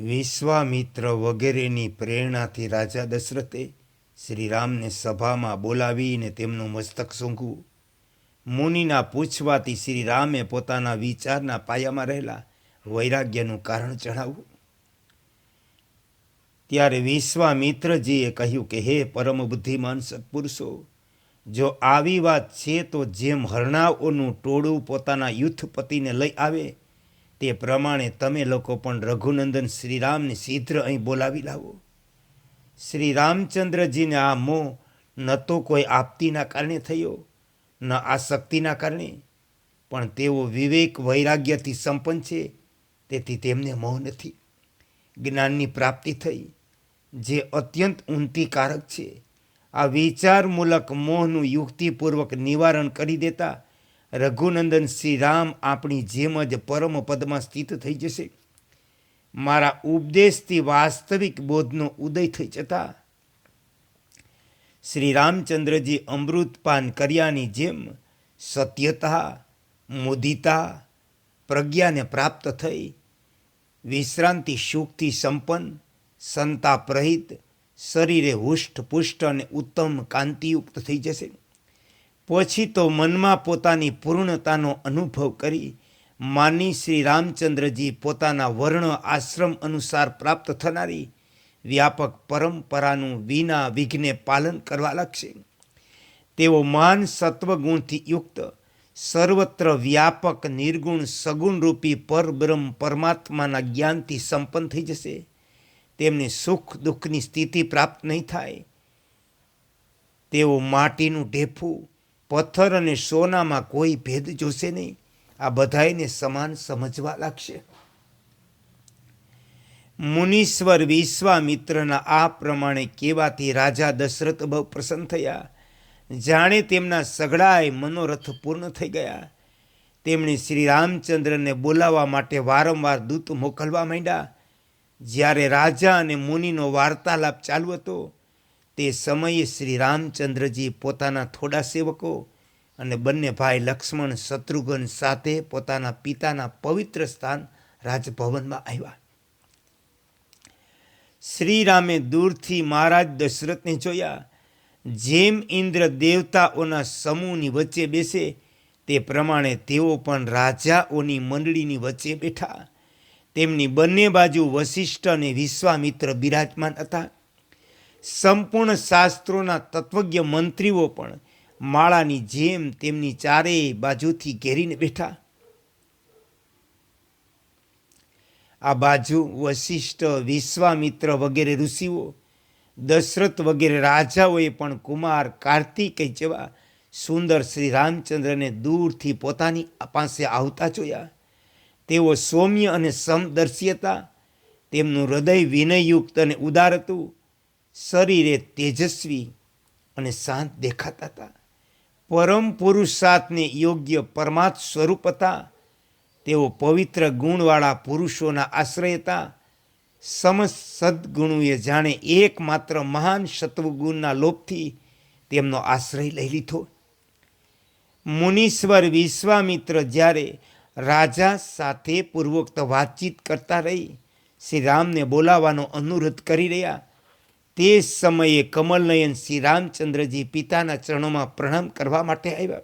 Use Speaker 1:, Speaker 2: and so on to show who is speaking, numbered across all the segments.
Speaker 1: વિશ્વામિત્ર વગેરેની પ્રેરણાથી રાજા દશરથે શ્રીરામને સભામાં બોલાવીને તેમનું મસ્તક સૂંઘવું. મુનિના પૂછવાથી શ્રીરામે પોતાના વિચારના પાયામાં રહેલા વૈરાગ્યનું કારણ ચઢાવવું ત્યારે વિશ્વામિત્રજીએ કહ્યું કે, હે પરમ બુદ્ધિમાન સત્પુરુષો, જો આવી વાત છે તો જેમ હરણાઓનું ટોળું પોતાના યુથપતિને લઈ આવે તે પ્રમાણે તમે લોકો પણ રઘુનંદન શ્રીરામને શીઘ્ર અહીં બોલાવી લાવો. શ્રી રામચંદ્રજીને આ મોહ ન તો કોઈ આપતીના કારણે થયો, ન આ શક્તિના કારણે. પણ તેઓ વિવેક વૈરાગ્યથી સંપન્ન છે, તેથી તેમને મોહ નથી. જ્ઞાનની પ્રાપ્તિ થઈ, જે અત્યંત ઉન્નતિકારક છે. આ વિચારમૂલક મોહનું યુક્તિપૂર્વક નિવારણ કરી દેતા રઘુનંદન શ્રી રામ આપણી જેમ જ પરમ પદમાં સ્થિત થઈ જશે. મારા ઉપદેશથી વાસ્તવિક બોધનો ઉદય થઈ જતા શ્રી રામચંદ્રજી અમૃતપાન કર્યાની જેમ સત્યતા, મુદિતા, પ્રજ્ઞાને પ્રાપ્ત થઈ, વિશ્રાંતિ સુખથી સંપન્ન, સંતાપ રહિત, શરીરે હુષ્ઠપુષ્ટ અને ઉત્તમ કાંતિયુક્ત થઈ જશે. પછી તો મનમાં પોતાની પૂર્ણતાનો અનુભવ કરી માની શ્રી રામચંદ્રજી પોતાના વર્ણ આશ્રમ અનુસાર પ્રાપ્ત થનારી વ્યાપક પરંપરાનું વિના વિઘ્ને પાલન કરવા લાગશે. તેઓ માન સત્વગુણથી યુક્ત, સર્વત્ર વ્યાપક, નિર્ગુણ, સગુણરૂપી પરબ્રહ્મ પરમાત્માના જ્ઞાનથી સંપન્ન થઈ જશે. તેમને સુખ દુઃખની સ્થિતિ પ્રાપ્ત નહીં થાય. તેઓ માટીનું ઢેફું પથ્થર અને સોનામાં કોઈ ભેદ જોશે નહીં. આ બધાયને સમાન સમજવા લાગશે. મુનીશ્વર વિશ્વામિત્રના આ પ્રમાણે કહેવાથી રાજા દશરથ બહુ પ્રસન્ન થયા. જાણે તેમના સઘળાએ મનોરથ પૂર્ણ થઈ ગયા. તેમણે શ્રી રામચંદ્રને બોલાવવા માટે વારંવાર દૂત મોકલવા માંડ્યા. જ્યારે રાજા અને મુનિનો વાર્તાલાપ ચાલુ હતો તે સમયે શ્રી રામચંદ્રજી પોતાના થોડા સેવકો અને બંને ભાઈ લક્ષ્મણ, શત્રુઘ્ન સાથે પોતાના પિતાના પવિત્ર સ્થાન રાજભવનમાં આવ્યા. શ્રીરામે દૂરથી મહારાજ દશરથને જોયા, જેમ ઇન્દ્ર દેવતાઓના સમૂહની વચ્ચે બેસે, તે પ્રમાણે તેઓ પણ રાજાઓની મંડળીની વચ્ચે બેઠા. તેમની બંને બાજુ વશિષ્ઠ અને વિશ્વામિત્ર બિરાજમાન હતા. સંપૂર્ણ શાસ્ત્રોના તત્વજ્ઞ મંત્રીઓ પણ માળાની જેમ તેમની ચારેય બાજુથી ઘેરીને બેઠા. આ બાજુ વશિષ્ઠ વિશ્વામિત્ર વગેરે ઋષિઓ, દશરથ વગેરે રાજાઓએ પણ કુમાર, કાર્તિકે જેવા સુંદર શ્રી રામચંદ્રને દૂરથી પોતાની પાસે આવતા જોયા. તેઓ સૌમ્ય અને સમદર્શી હતા તેમનું હૃદય વિનયયુક્ત અને ઉદાર હતું. શરીરે તેજસ્વી અને શાંત દેખાતા હતા. પરમ પુરુષાર્થને યોગ્ય પરમાત્મ સ્વરૂપ હતા. તેઓ પવિત્ર ગુણવાળા પુરુષોના આશ્રય હતા. સમસદગુણુએ સદગુણોએ જાણે એકમાત્ર મહાન સત્વગુણના લોભથી તેમનો આશ્રય લઈ લીધો. મુનીશ્વર વિશ્વામિત્ર જ્યારે રાજા સાથે પૂર્વોક્ત વાતચીત કરતા રહી શ્રી રામને બોલાવવાનો અનુરોધ કરી રહ્યા તે સમયે કમલનયન શ્રી રામચંદ્રજી પિતાના ચરણોમાં પ્રણામ કરવા માટે આવ્યા.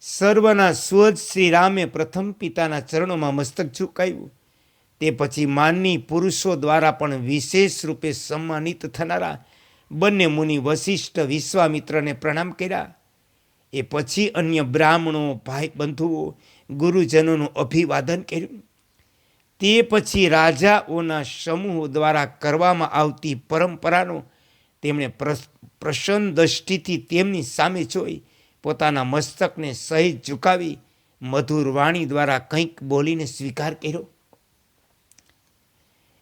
Speaker 1: સર્વના સ્વજ શ્રી રામે પ્રથમ પિતાના ચરણોમાં મસ્તક ઝુકાવ્યું. તે પછી માનની પુરુષો દ્વારા પણ વિશેષ રૂપે સન્માનિત થનારા બંને મુનિ વશિષ્ઠ વિશ્વામિત્રને પ્રણામ કર્યા. એ પછી અન્ય બ્રાહ્મણો ભાઈ બંધુઓ ગુરુજનોનું અભિવાદન કર્યું. તે પછી રાજાઓના સમૂહ દ્વારા કરવામાં આવતી પરંપરાનો તેમણે પ્રસન્ન દ્રષ્ટિથી તેમની સામે જોઈ, પોતાના મસ્તકને સહેજ ઝુકાવી, મધુર વાણી દ્વારા કંઈક બોલીને સ્વીકાર કર્યો.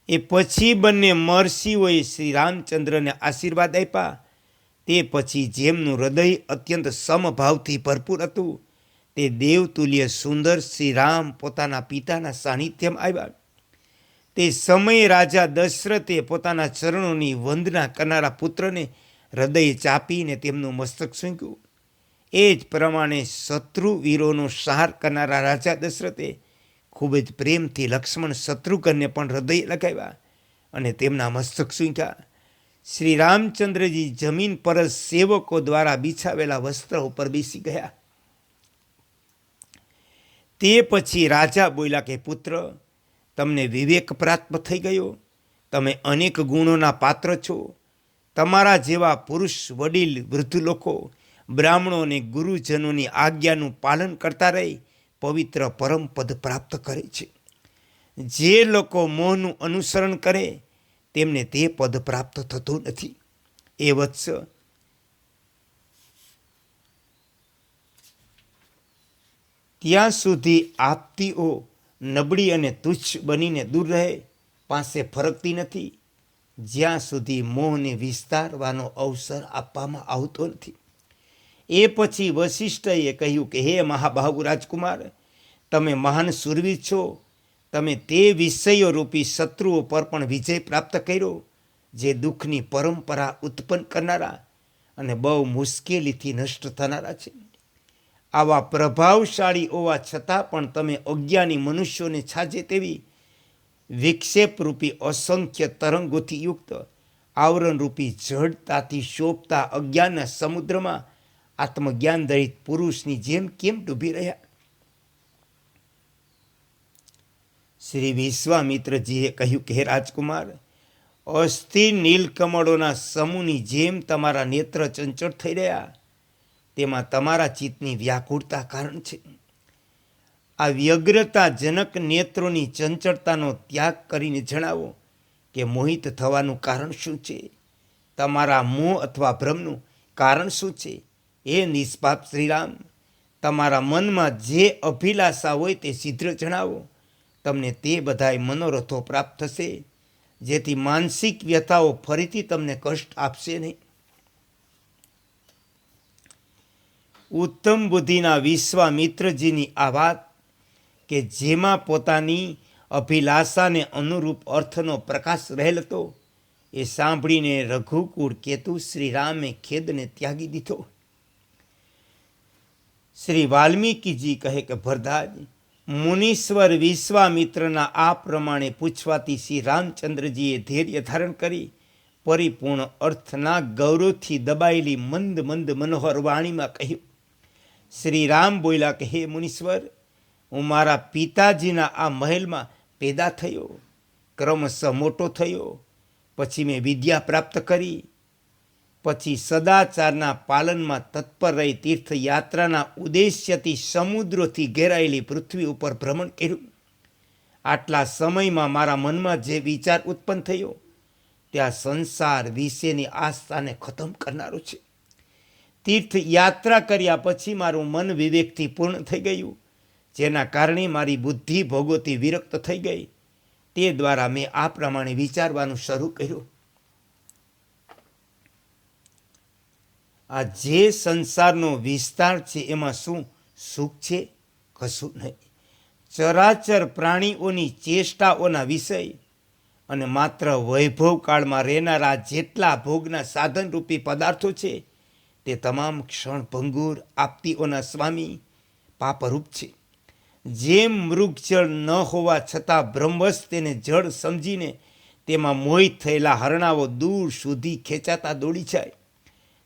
Speaker 1: એ પછી બંને મહર્ષિઓએ શ્રી રામચંદ્રને આશીર્વાદ આપ્યા. તે પછી જેમનું હૃદય અત્યંત સમભાવથી ભરપૂર હતું તે દેવતુલ્ય સુંદર શ્રી રામ પોતાના પિતાના સાનિધ્યમાં આવ્યા. તે સમયે રાજા દશરથે પોતાના ચરણોની વંદના કરનારા પુત્રને હૃદય ચાપીને તેમનું મસ્તક સૂંક્યું એ જ પ્રમાણે શત્રુ વીરોનો સહાર કરનારા રાજા દશરથે ખૂબ જ પ્રેમથી લક્ષ્મણ શત્રુઘ્નને પણ હૃદય લગાવ્યા અને તેમના મસ્તક સૂંઘ્યા. શ્રી રામચંદ્રજી જમીન પર જ સેવકો દ્વારા બિછાવેલા વસ્ત્ર ઉપર બેસી ગયા. તે પછી રાજા બોલ્યા કે, પુત્ર, તમને વિવેક પ્રાપ્ત થઈ ગયો. તમે અનેક ગુણોના પાત્ર છો. તમારા જેવા પુરુષ, વડીલ, વૃદ્ધ લોકો બ્રાહ્મણો અને ગુરુજનોની આજ્ઞાનું પાલન કરતા રહી પવિત્ર પરમ પદ પ્રાપ્ત કરે છે. જે લોકો મોહનું અનુસરણ કરે, તેમને તે પદ પ્રાપ્ત થતું નથી. એ વત્સ ત્યાં સુધી આપતીઓ નબળી અને તુચ્છ બનીને દૂર રહે, પાસે ફરકતી નથી. જ્યાં સુધી મોહને વિસ્તારવાનો અવસર આપવામાં આવતો નથી. એ પછી વશિષ્ઠએ કહ્યું કે, હે મહાબાહુ રાજકુમાર, તમે મહાન સુરવીર છો. તમે તે વિષયો રૂપી શત્રુઓ પર પણ વિજય પ્રાપ્ત કર્યો, જે દુઃખની પરંપરા ઉત્પન્ન કરનારા અને બહુ મુશ્કેલીથી નષ્ટ થનારા છે. આવા પ્રભાવશાળી હોવા છતાં પણ તમે અજ્ઞાની મનુષ્યોને છાજે તેવી વિક્ષેપરૂપી અસંખ્ય તરંગોથી યુક્ત, આવરણરૂપી જડતાથી શોભતા અજ્ઞાનના સમુદ્રમાં આત્મજ્ઞાન દરિત પુરુષની જેમ કેમ ડૂબી રહ્યા? શ્રી વિશ્વામિત્રજીએ કહ્યું કે, હે રાજકુમાર અસ્થિર નીલકમળોના સમૂહની જેમ તમારા નેત્ર ચંચળ થઈ રહ્યા. તેમાં તમારા ચિત્તની વ્યાકુળતા કારણ છે. આ વ્યગ્રતાજનક નેત્રોની ચંચળતાનો ત્યાગ કરીને જણાવો કે મોહિત થવાનું કારણ શું છે? તમારા મોહ અથવા ભ્રમનું કારણ શું છે? એ નિષ્પાપ શ્રીરામ, તમારા મનમાં જે અભિલાષા હોય તે શીઘ્ર જણાવો. તમને તે બધાય મનોરથો પ્રાપ્ત થશે, જેથી માનસિક વ્યથાઓ ફરીથી તમને કષ્ટ આપશે નહીં. ઉત્તમ બુદ્ધિના વિશ્વામિત્રજીની આ વાત કે જેમાં પોતાની અભિલાષાને અનુરૂપ અર્થનો પ્રકાશ રહેલ હતો, એ સાંભળીને રઘુકુળ કેતુ શ્રીરામે ખેદને ત્યાગી દીધો. શ્રી વાલ્મીકીજી કહે કે, ભરદાજ, મુનીશ્વર વિશ્વામિત્રના આ પ્રમાણે પૂછવાથી શ્રી રામચંદ્રજીએ ધૈર્ય ધારણ કરી, પરિપૂર્ણ અર્થના ગૌરવથી દબાયેલી મંદ મંદ મનોહર વાણીમાં કહ્યું. શ્રી રામ બોલ્યા કે, હે મુનીશ્વર, હું મારા પિતાજીના આ મહેલમાં પેદા થયો. ક્રમશઃ મોટો થયો. પછી મેં વિદ્યા પ્રાપ્ત કરી. પછી સદાચારના પાલનમાં તત્પર રહી તીર્થયાત્રાના ઉદ્દેશ્યથી સમુદ્રોથી ઘેરાયેલી પૃથ્વી ઉપર ભ્રમણ કર્યું. આટલા સમયમાં મારા મનમાં જે વિચાર ઉત્પન્ન થયો, ત્યાં સંસાર વિશેની આસ્થાને ખતમ કરનારો છે. તીર્થ યાત્રા કર્યા પછી મારું મન વિવેકથી પૂર્ણ થઈ ગયું. જેના કારણે મારી બુદ્ધિ ભોગોથી વિરક્ત થઈ ગઈ. તે દ્વારા મેં આ પ્રમાણે વિચારવાનું શરૂ કર્યું. આ જે સંસારનો વિસ્તાર છે એમાં શું સુખ છે? કશું નહીં. ચરાચર પ્રાણીઓની ચેષ્ટાઓના વિષય અને માત્ર વૈભવ કાળમાં રહેનારા જેટલા ભોગના સાધનરૂપી પદાર્થો છે તે તમામ ક્ષણ ભંગુર આપતીઓના સ્વામી પાપરૂપ છે. જેમ મૃગજળ ન હોવા છતાં બ્રહ્મવશ તેને જળ સમજીને તેમાં મોહિત થયેલા હરણાઓ દૂર સુધી ખેંચાતા દોડી જાય.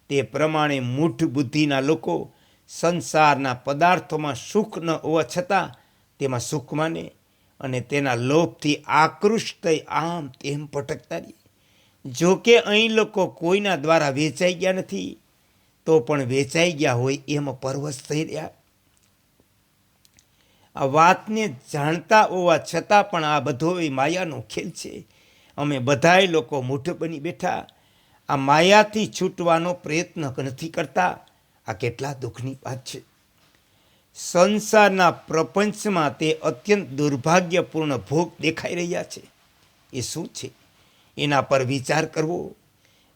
Speaker 1: તે પ્રમાણે મૂઢ બુદ્ધિના લોકો સંસારના પદાર્થોમાં સુખ ન હોવા છતાં તેમાં સુખ માને અને તેના લોભથી આકૃષ્ટ થઈ આમ તેમ ભટકતા રહે. જોકે અહીં લોકો કોઈના દ્વારા વેચાઈ ગયા નથી તો પણ વેચાઈ ગયા હોય એમ પરવશ થઈ રહ્યા. આ વાતને જાણતા હોવા છતાં પણ આ બધો એ માયાનો ખેલ છે. અમે બધાય લોકો મૂઠ બની બેઠા. આ માયાથી છૂટવાનો પ્રયત્ન નથી કરતા. આ કેટલા દુઃખની વાત છે. સંસારના પ્રપંચમાં તે અત્યંત દુર્ભાગ્યપૂર્ણ ભોગ દેખાઈ રહ્યા છે. એ શું છે? એના પર વિચાર કરવો.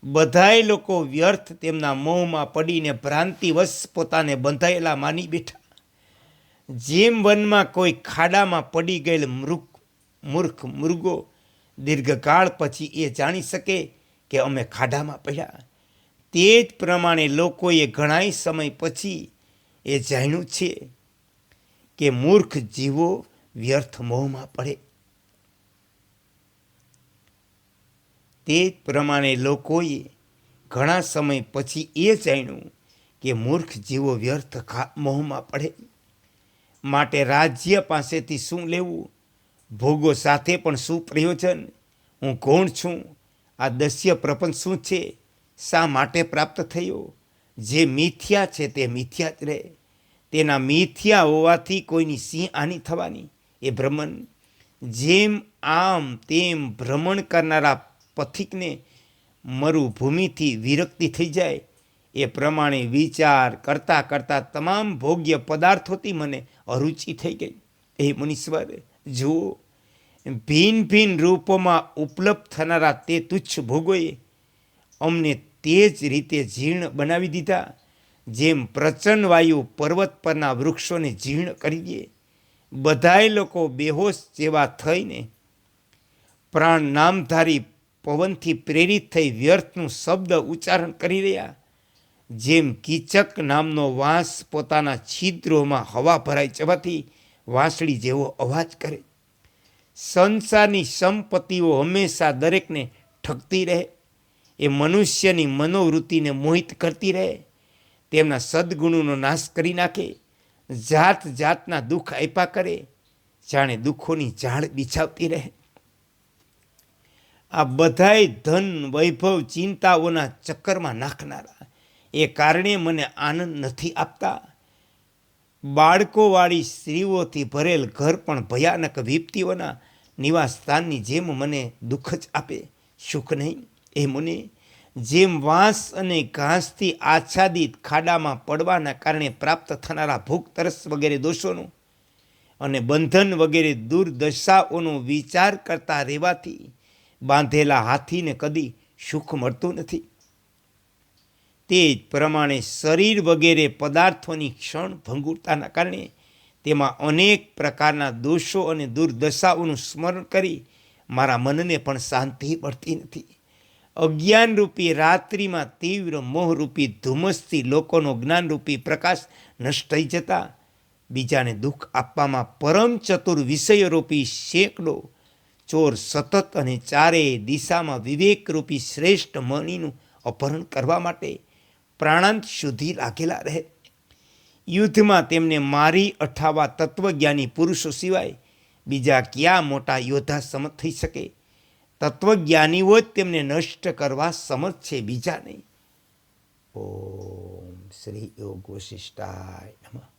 Speaker 1: બધાય લોકો વ્યર્થ તેમના મોહમાં પડીને ભ્રાંતિવશ પોતાને બંધાયેલા માની બેઠા. જેમ વનમાં કોઈ ખાડામાં પડી ગયેલ મૃગ, મૂર્ખ મૃગો દીર્ઘકાળ પછી એ જાણી શકે કે અમે ખાડામાં પડ્યા. તે જ પ્રમાણે લોકોએ ઘણાય સમય પછી એ જાણ્યું છે કે મૂર્ખ જીવો વ્યર્થ મોહમાં પડે. તે જ પ્રમાણે લોકોએ ઘણા સમય પછી એ જાણ્યું કે મૂર્ખ જીવો વ્યર્થ ખા, મોહમાં પડે. માટે રાજ્ય પાસેથી શું લેવું? ભોગો સાથે પણ શું પ્રયોજન? હું કોણ છું. આ દસ્ય પ્રપંચ શું છે? શા માટે પ્રાપ્ત થયો? જે મિથ્યા છે તે મિથ્યા જ રહે. તેના મિથ્યા હોવાથી કોઈની સિંહ આની થવાની? એ ભ્રમણ. જેમ આમ તેમ ભ્રમણ કરનારા પથિકને મરુભૂમિથી વિરક્તિ થઈ જાય, એ પ્રમાણે વિચાર કરતાં કરતાં તમામ ભોગ્ય પદાર્થોથી મને અરુચિ થઈ ગઈ. એ મુનીશ્વર, જુઓ, ભિન્ન ભિન્ન રૂપોમાં ઉપલબ્ધ થનારા તે તુચ્છ ભોગોએ અમને તે જ રીતે જીર્ણ બનાવી દીધા, જેમ પ્રચંડ વાયુ પર્વત પરના વૃક્ષોને જીર્ણ કરી દે. બધાય લોકો બેહોશ જેવા થઈને પ્રાણ નામધારી પવનથી પ્રેરિત થઈ વ્યર્થનું શબ્દ ઉચ્ચારણ કરી રહ્યા. જેમ કીચક નામનો વાંસ પોતાના છિદ્રોમાં હવા ભરાઈ જવાથી વાંસળી જેવો અવાજ કરે. સંસારની સંપત્તિઓ હંમેશા દરેકને ઠગતી રહે. એ મનુષ્યની મનોવૃત્તિને મોહિત કરતી રહે. તેમના સદગુણોનો નાશ કરી નાખે. જાત જાતના દુઃખ આપ્યા કરે. જાણે દુઃખોની ઝાડ બિછાવતી રહે. આ બધાય ધન, વૈભવ, ચિંતાઓના ચક્કરમાં નાખનારા. એ કારણે મને આનંદ નથી આપતા. બાળકોવાળી સ્ત્રીઓથી ભરેલ ઘર પણ ભયાનક વિપત્તિઓના નિવાસ સ્થાનની જેમ મને દુઃખ જ આપે. સુખ નહીં એ મને. જેમ વાંસ અને ઘાસથી આચ્છાદિત ખાડામાં પડવાના કારણે પ્રાપ્ત થનારા ભૂખ તરસ વગેરે દોષોનું અને બંધન વગેરે દુર્દશાઓનો વિચાર કરતા રહેવાથી બાંધેલા હાથીને કદી સુખ મળતું નથી. તે જ પ્રમાણે શરીર વગેરે પદાર્થોની ક્ષણ ભંગુરતાના કારણે તેમાં અનેક પ્રકારના દોષો અને દુર્દશાઓનું સ્મરણ કરી મારા મનને પણ શાંતિ મળતી નથી. અજ્ઞાનરૂપી રાત્રિમાં તીવ્ર મોહરૂપી ધુમ્મસથી લોકોનો જ્ઞાનરૂપી પ્રકાશ નષ્ટ થઈ જતા બીજાને દુઃખ આપવામાં પરમ ચતુર વિષયરૂપી સેંકડો ચોર સતત અને ચારેય દિશામાં વિવેકરૂપી શ્રેષ્ઠ મણીનું અપહરણ કરવા માટે પ્રાણાંત સુધી લાગેલા રહે. યુદ્ધમાં તેમને મારી અઠાવા તત્વજ્ઞાની પુરુષો સિવાય બીજા ક્યાં મોટા યોદ્ધા સમર્થ થઈ શકે? તત્વજ્ઞાનીઓ જ તેમને નષ્ટ કરવા સમર્થ છે, બીજા નહીં. ઓમ શ્રી યોગ વશિષ્ઠાય નમઃ.